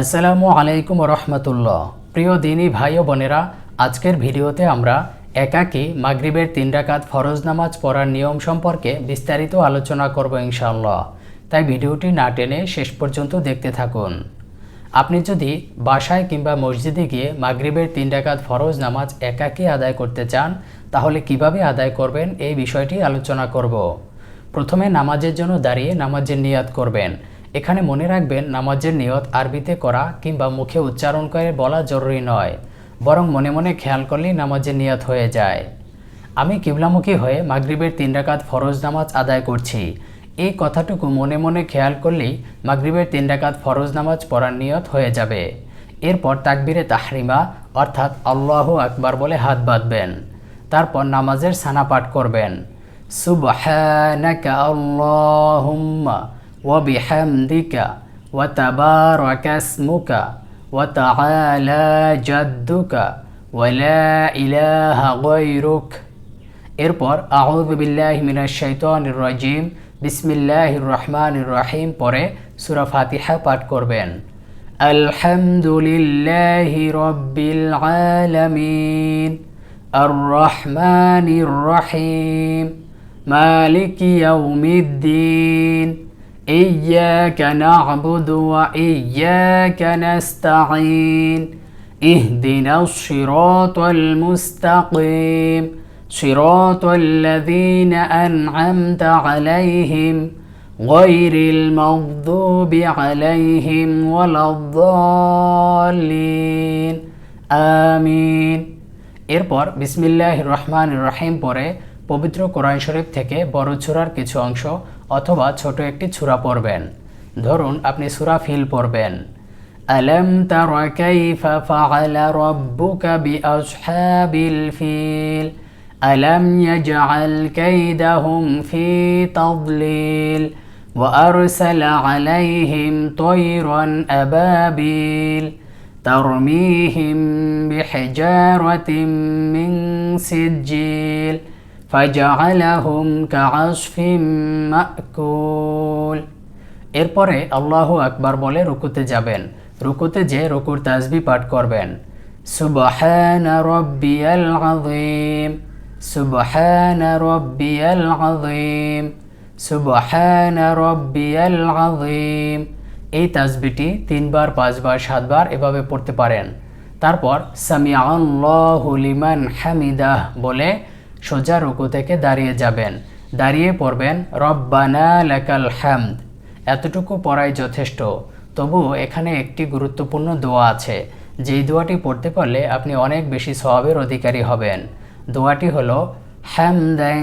আসসালামু আলাইকুম রহমতুল্লাহ প্রিয় দিনী ভাই ও বোনেরা, আজকের ভিডিওতে আমরা একাকী মাগরিবের তিন রাকাত ফরজ নামাজ পড়ার নিয়ম সম্পর্কে বিস্তারিত আলোচনা করব ইনশাআল্লাহ। তাই ভিডিওটি না টেনে শেষ পর্যন্ত দেখতে থাকুন। আপনি যদি বাসায় কিংবা মসজিদে গিয়ে মাগরিবের তিন রাকাত ফরজ নামাজ একাকী আদায় করতে চান, তাহলে কীভাবে আদায় করবেন এই বিষয়টি আলোচনা করব। প্রথমে নামাজের জন্য দাঁড়িয়ে নামাজের নিয়াত করবেন। এখানে মনে রাখবেন, নামাজের নিয়ত আরবিতে করা কিংবা মুখে উচ্চারণ করে বলা জরুরি নয়, বরং মনে মনে খেয়াল করলেই নামাজের নিয়ত হয়ে যায়। আমি কিবলামুখী হয়ে মাগরিবের তিন রাকাত ফরজ নামাজ আদায় করছি। এই কথাটুকু মনে মনে খেয়াল করলেই মাগরিবের তিন রাকাত ফরজ নামাজ পড়ার নিয়ত হয়ে যাবে। এরপর তাকবিরে তাহরিমা, অর্থাৎ আল্লাহ আকবার বলে হাত বাঁধবেন। তারপর নামাজের সানা পাঠ করবেন। আল্লাহুম্মা। وبحمدك وتبارك اسمك وتعالى جدك ولا إله غيرك এরপর আউযু বিল্লাহি মিনাশ শাইতানির রাজিম বিসমিল্লাহির রহমানির রহিম পরে সূরা ফাতিহা পাঠ করবেন আলহামদুলিল্লাহি রাব্বিল আলামিন আর রহমানির রহিম মালিকি ইয়াউমিদ্দিন إياك نعبد وإياك نستعين اهدنا الصراط المستقيم صراط الذين أنعمت عليهم غير المغضوب عليهم ولا الضالين آمين এরপর বিসমিল্লাহ রহমান রহিম পরে পবিত্র কোরআন শরীফ থেকে বড় ছুরার কিছু অংশ অথবা ছোট একটি ছুরা পড়বেন ধরুন আপনি সুরা ফিল পড়বেন আলম তার কাইফা ফাআলা রাব্বুকা বিআসহাবিল ফিল আলম ইয়াজআল কাইদাহুম ফি তাদলিল وأرسل عليهم طيرا أبابيل ترميهم بحجارة من سجيل ফাজাআলাহুম কাআসফিম মাকুল এরপরে আল্লাহ আকবার বলে, রুকুতে যাবেন। রুকুতে যে রুকুর তাসবি পাঠ করবেন। সুবহানা রাব্বিয়াল আযীম। সুবহানা রাব্বিয়াল আযীম। সুবহানা রাব্বিয়াল আযীম। এই তাসবিটি তিনবার, পাঁচবার, সাতবার এভাবে পড়তে পারেন। তারপর, সামিআল্লাহু লিমান হামিদাহ বলে সোজা রুকু থেকে দাঁড়িয়ে যাবেন। দাঁড়িয়ে পড়বেন, রব্বানা লেকাল হ্যামদ এতটুকু পড়াই যথেষ্ট। তবুও এখানে একটি গুরুত্বপূর্ণ দোয়া আছে। যেই দোয়াটি পড়তে পারলে আপনি অনেক বেশি স্বভাবের অধিকারী হবেন। দোয়াটি হলো হ্যামদাং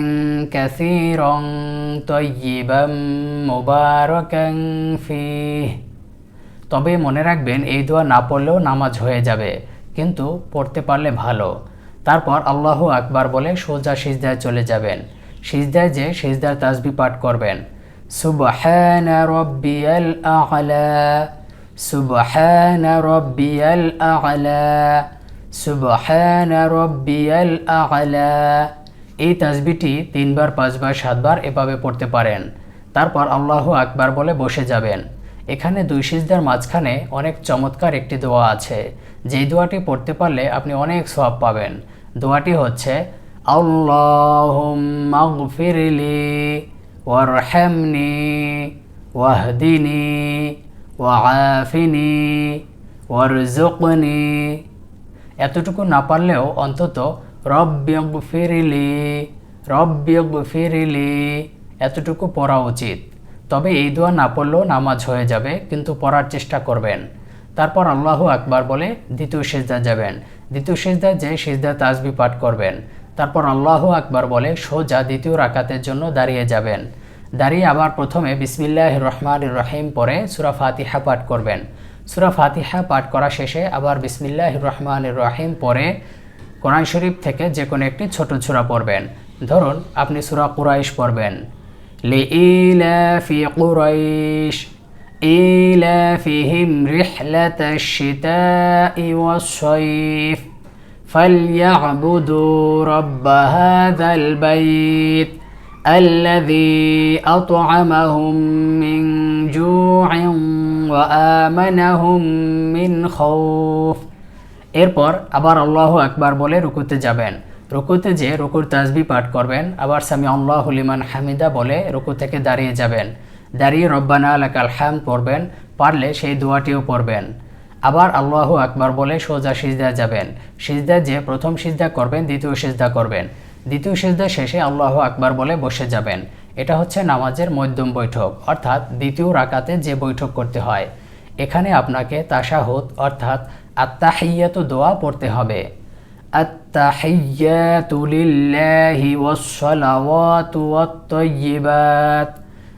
ক্যাসিরং তয়্যিবাম মুবারকাং ফিহ। তবে মনে রাখবেন, এই দোয়া না পড়লেও নামাজ হয়ে যাবে, কিন্তু পড়তে পারলে ভালো। তারপর আল্লাহ আকবার বলে সোজা সিজদায় চলে যাবেন। সিজদায় যে সিজদার তাসবি পাঠ করবেন। সুবহানা রব্বিয়াল আ'লা, সুবহানা রব্বিয়াল আ'লা, সুবহানা রব্বিয়াল আ'লা। এই তাসবিটি তিনবার, পাঁচবার, সাতবার এভাবে পড়তে পারেন। তারপর আল্লাহ আকবার বলে বসে যাবেন। এখানে দুই সিজদার মাঝখানে অনেক চমৎকার একটি দোয়া আছে। যেই দোয়াটি পড়তে পারলে আপনি অনেক সব পাবেন। দোয়াটি হচ্ছে আল্লাহফিরলি ওয়ারহামনি ওয়াহদিনি ওয়াফিনি ওয়ারজুকনি এতটুকু না পারলেও অন্তত রব্যগ ফিরিলি রব্যগ ফিরিলি এতটুকু পড়া উচিত। তবে এই দোয়া না পড়লেও নামাজ হয়ে যাবে, কিন্তু পড়ার চেষ্টা করবেন। তারপর আল্লাহ আকবার বলে দ্বিতীয় সেজদা যাবেন। দ্বিতীয় সেজদা যে সেজদা তাজবি পাঠ করবেন। তারপর আল্লাহ আকবার বলে সোজা দ্বিতীয় রাকাতের জন্য দাঁড়িয়ে যাবেন। দাঁড়িয়ে আবার প্রথমে বিসমিল্লাহ রহমান রহিম পরে সুরা ফাতিহা পাঠ করবেন। সুরা ফাতিহা পাঠ করা শেষে আবার বিসমিল্লাহ রহমান রহিম পরে কোরআন শরীফ থেকে যে কোনো একটি ছোট ছুরা পড়বেন। ধরুন, আপনি সুরা কুরাইশ পড়বেন। লি ই ফি কুরাইশ। إيلافهم رحلة الشتاء والصيف فليعبدوا رب هذا البيت الذي أطعمهم من جوع وآمنهم من خوف এরপর আবার আল্লাহ আকবার বলে রুকুতে যাবেন রুকুতে যে রুকুর তাজবি পাঠ করবেন আবার সামি আল্লাহ লিমান হামিদা বলে রুকু থেকে দাঁড়িয়ে যাবেন দাঁড়িয়ে রব্বানা আলাকাল হাম পড়বেন, পারলে সেই দোয়াটিও পড়বেন। আবার আল্লাহ আকবার বলে সোজা সিজদা যাবেন। সিজদা যে প্রথম সিজদা করবেন, দ্বিতীয় সিজদা করবেন। দ্বিতীয় সিজদা শেষে আল্লাহ আকবার বলে বসে যাবেন। এটা হচ্ছে নামাজের মধ্যম বৈঠক, অর্থাৎ দ্বিতীয় রাকাতে যে বৈঠক করতে হয়। এখানে আপনাকে তাসাহত অর্থাৎ আত্মাহিয়াত দোয়া পড়তে হবে। আত্মাহিয়াতুলিল্লাহি ওয়াসসালাওয়াতু ওয়াত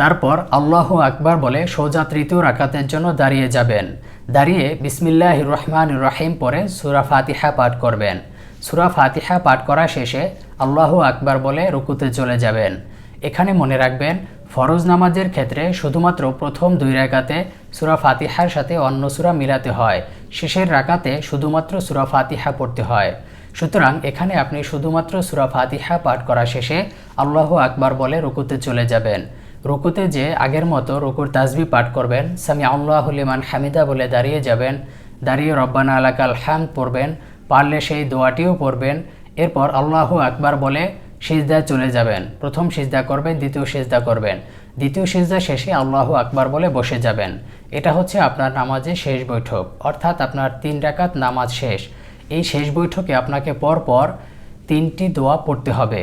তারপর আল্লাহ আকবার বলে, সোজা তৃতীয় রাকাতের জন্য দাঁড়িয়ে যাবেন। দাঁড়িয়ে বিসমিল্লাহ রহমান রহিম পরে সুরা ফাতিহা পাঠ করবেন। সুরা ফাতিহা পাঠ করা শেষে আল্লাহ আকবার বলে রুকুতে চলে যাবেন। এখানে মনে রাখবেন, ফরজ নামাজের ক্ষেত্রে শুধুমাত্র প্রথম দুই রাকাতে সুরা ফাতিহার সাথে অন্য সুরা মিলাতে হয়। শেষের রাকাতে শুধুমাত্র সুরা ফাতিহা পড়তে হয়। সুতরাং এখানে আপনি শুধুমাত্র সুরা ফাতিহা পাঠ করা শেষে আল্লাহ আকবার বলে রুকুতে চলে যাবেন। রুকুতে যে আগের মতো রুকুর তাজবি পাঠ করবেন সামি আল্লাহ লিমান হামিদা বলে দাঁড়িয়ে যাবেন, দাঁড়িয়ে রব্বানা আলাকাল হাম পড়বেন, পারলে সেই দোয়াটিও পড়বেন, এরপর আল্লাহ আকবার বলে সিজদা চলে যাবেন। প্রথম সিজদা করবেন, দ্বিতীয় সিজদা করবেন। দ্বিতীয় সিজদা শেষে আল্লাহ আকবার বলে বসে যাবেন। এটা হচ্ছে আপনার নামাজের শেষ বৈঠক, অর্থাৎ আপনার তিন রাকাত নামাজ শেষ। এই শেষ বৈঠকে আপনাকে পরপর তিনটি দোয়া পড়তে হবে।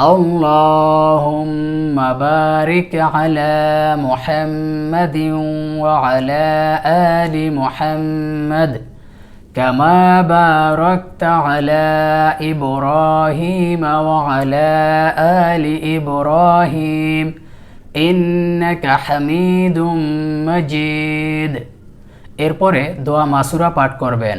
اللهم بارك على محمد وعلى آل محمد كما باركت على إبراهيم وعلى آل إبراهيم إنك حميد مجيد এরপরে দোয়া মাসুরা পাঠ করবেন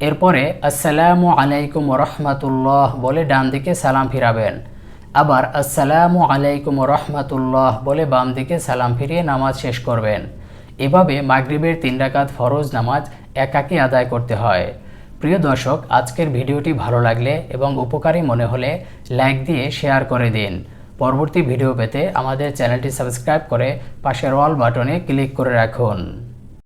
এরপরে, আসসালামু আলাইকুম রহমাতুল্লাহ বলে ডান দিকে সালাম ফিরাবেন। আবার, আসসালামু আলাইকুম রহমাতুল্লাহ বলে বাম দিকে সালাম ফিরিয়ে নামাজ শেষ করবেন। এভাবে মাগরিবের তিন রাকাত ফরজ নামাজ একাকে আদায় করতে হয়। প্রিয় দর্শক, আজকের ভিডিওটি ভালো লাগলে এবং উপকারী মনে হলে লাইক দিয়ে শেয়ার করে দিন। পরবর্তী ভিডিও পেতে আমাদের চ্যানেলটি সাবস্ক্রাইব করে পাশের অল বাটনে ক্লিক করে রাখুন।